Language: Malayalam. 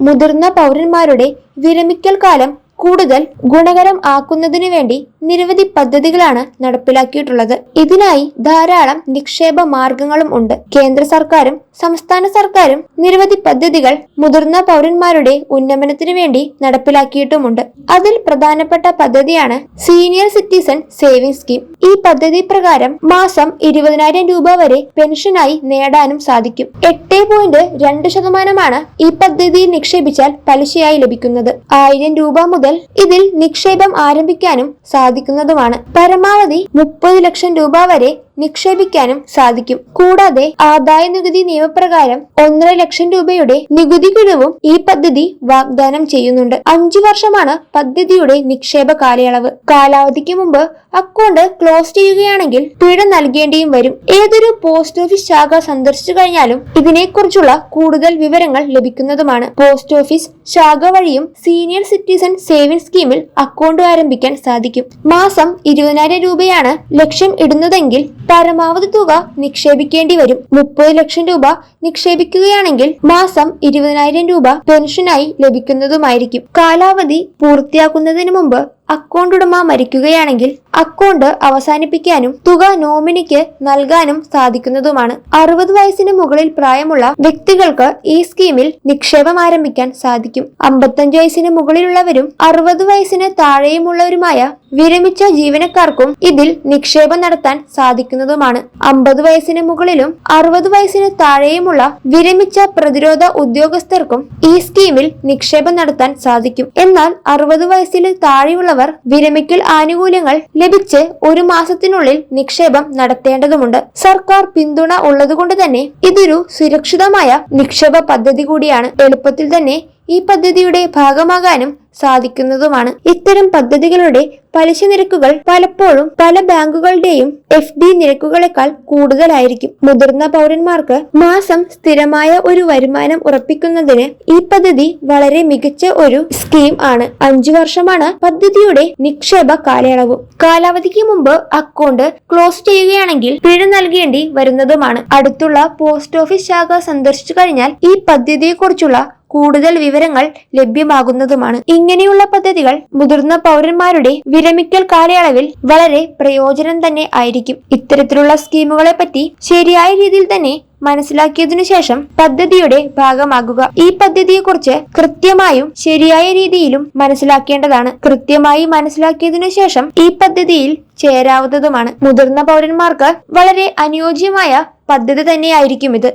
മുതിർന്ന പൗരന്മാരുടെ വിരമിക്കൽ കാലം കൂടുതൽ ഗുണകരം ആക്കുന്നതിനു വേണ്ടി നിരവധി പദ്ധതികളാണ് നടപ്പിലാക്കിയിട്ടുള്ളത്. ഇതിനായി ധാരാളം നിക്ഷേപ മാർഗങ്ങളും ഉണ്ട്. കേന്ദ്ര സർക്കാരും സംസ്ഥാന സർക്കാരും നിരവധി പദ്ധതികൾ മുതിർന്ന പൗരന്മാരുടെ ഉന്നമനത്തിനു വേണ്ടി നടപ്പിലാക്കിയിട്ടുമുണ്ട്. അതിൽ പ്രധാനപ്പെട്ട പദ്ധതിയാണ് സീനിയർ സിറ്റിസൺ സേവിംഗ് സ്കീം. ഈ പദ്ധതി പ്രകാരം മാസം ഇരുപതിനായിരം രൂപ വരെ പെൻഷനായി നേടാനും സാധിക്കും. എട്ട് പോയിന്റ് രണ്ട് ശതമാനമാണ് ഈ പദ്ധതിയിൽ നിക്ഷേപിച്ചാൽ പലിശയായി ലഭിക്കുന്നത്. ആയിരം രൂപ മുതൽ ഇതിൽ നിക്ഷേപം ആരംഭിക്കാനും സാധിക്കുന്നതുമാണ്. പരമാവധി മുപ്പത് ലക്ഷം രൂപ വരെ നിക്ഷേപിക്കാനും സാധിക്കും. കൂടാതെ ആദായ നികുതി നിയമപ്രകാരം ഒന്നര ലക്ഷം രൂപയുടെ നികുതി കിഴിവും ഈ പദ്ധതി വാഗ്ദാനം ചെയ്യുന്നുണ്ട്. അഞ്ചു വർഷമാണ് പദ്ധതിയുടെ നിക്ഷേപ കാലയളവ്. കാലാവധിക്ക് മുമ്പ് അക്കൗണ്ട് ക്ലോസ് ചെയ്യുകയാണെങ്കിൽ പിഴ നൽകേണ്ടിയും വരും. ഏതൊരു പോസ്റ്റ് ഓഫീസ് ശാഖ സന്ദർശിച്ചു കഴിഞ്ഞാലും ഇതിനെക്കുറിച്ചുള്ള കൂടുതൽ വിവരങ്ങൾ ലഭിക്കുന്നതുമാണ്. പോസ്റ്റ് ഓഫീസ് ശാഖ വഴിയും സീനിയർ സിറ്റിസൺ സേവിംഗ് സ്കീമിൽ അക്കൗണ്ട് ആരംഭിക്കാൻ സാധിക്കും. മാസം ഇരുപതിനായിരം രൂപയാണ് ലക്ഷ്യം ഇടുന്നതെങ്കിൽ പരമാവധി തുക നിക്ഷേപിക്കേണ്ടി വരും. മുപ്പത് ലക്ഷം രൂപ നിക്ഷേപിക്കുകയാണെങ്കിൽ മാസം ഇരുപതിനായിരം രൂപ പെൻഷനായി ലഭിക്കുന്നതുമായിരിക്കും. കാലാവധി പൂർത്തിയാക്കുന്നതിന് മുമ്പ് അക്കൗണ്ട് ഉടമ മരിക്കുകയാണെങ്കിൽ അക്കൗണ്ട് അവസാനിപ്പിക്കാനും തുക നോമിനിക്ക് നൽകാനും സാധിക്കുന്നതുമാണ്. അറുപത് വയസ്സിന് മുകളിൽ പ്രായമുള്ള വ്യക്തികൾക്ക് ഈ സ്കീമിൽ നിക്ഷേപം ആരംഭിക്കാൻ സാധിക്കും. അമ്പത്തഞ്ച് വയസ്സിന് മുകളിലുള്ളവരും അറുപത് വയസ്സിന് താഴെയുമുള്ളവരുമായ വിരമിച്ച ജീവനക്കാർക്കും ഇതിൽ നിക്ഷേപം നടത്താൻ സാധിക്കുന്നതുമാണ്. അമ്പത് വയസ്സിന് മുകളിലും അറുപത് വയസ്സിന് താഴെയുമുള്ള വിരമിച്ച പ്രതിരോധ ഉദ്യോഗസ്ഥർക്കും ഈ സ്കീമിൽ നിക്ഷേപം നടത്താൻ സാധിക്കും. എന്നാൽ അറുപത് വയസ്സിൽ താഴെയുള്ളവർ വിരമിക്കൽ ആനുകൂല്യങ്ങൾ ലഭിച്ച് ഒരു മാസത്തിനുള്ളിൽ നിക്ഷേപം നടത്തേണ്ടതുണ്ട് സർക്കാർ പിന്തുണ ഉള്ളതുകൊണ്ട് തന്നെ ഇതൊരു സുരക്ഷിതമായ നിക്ഷേപ പദ്ധതി കൂടിയാണ്. എളുപ്പത്തിൽ തന്നെ ഈ പദ്ധതിയുടെ ഭാഗമാകാനും സാധിക്കുന്നതുമാണ്. ഇത്തരം പദ്ധതികളുടെ പലിശ നിരക്കുകൾ പലപ്പോഴും പല ബാങ്കുകളുടെയും എഫ് ഡി നിരക്കുകളെക്കാൾ കൂടുതലായിരിക്കും. മുതിർന്ന പൗരന്മാർക്ക് മാസം സ്ഥിരമായ ഒരു വരുമാനം ഉറപ്പിക്കുന്നതിന് ഈ പദ്ധതി വളരെ മികച്ച ഒരു സ്കീം ആണ്. അഞ്ചു വർഷമാണ് പദ്ധതിയുടെ നിക്ഷേപ കാലയളവ്. കാലാവധിക്ക് മുമ്പ് അക്കൗണ്ട് ക്ലോസ് ചെയ്യുകയാണെങ്കിൽ പിഴ നൽകേണ്ടി വരുന്നതുമാണ്. അടുത്തുള്ള പോസ്റ്റ് ഓഫീസ് ശാഖ സന്ദർശിച്ചു കഴിഞ്ഞാൽ ഈ പദ്ധതിയെക്കുറിച്ചുള്ള കൂടുതൽ വിവരങ്ങൾ ലഭ്യമാകുന്നതുമാണ്. ഇങ്ങനെയുള്ള പദ്ധതികൾ മുതിർന്ന പൗരന്മാരുടെ വിരമിക്കൽ കാലയളവിൽ വളരെ പ്രയോജനം തന്നെ ആയിരിക്കും. ഇത്തരത്തിലുള്ള സ്കീമുകളെ പറ്റി ശരിയായ രീതിയിൽ തന്നെ മനസ്സിലാക്കിയതിനു ശേഷം പദ്ധതിയുടെ ഭാഗമാകുക. ഈ പദ്ധതിയെക്കുറിച്ച് കൃത്യമായും ശരിയായ രീതിയിലും മനസ്സിലാക്കേണ്ടതാണ്. കൃത്യമായി മനസ്സിലാക്കിയതിനു ശേഷം ഈ പദ്ധതിയിൽ ചേരാവുന്നതുമാണ്. മുതിർന്ന പൗരന്മാർക്ക് വളരെ അനുയോജ്യമായ പദ്ധതി തന്നെയായിരിക്കും ഇത്.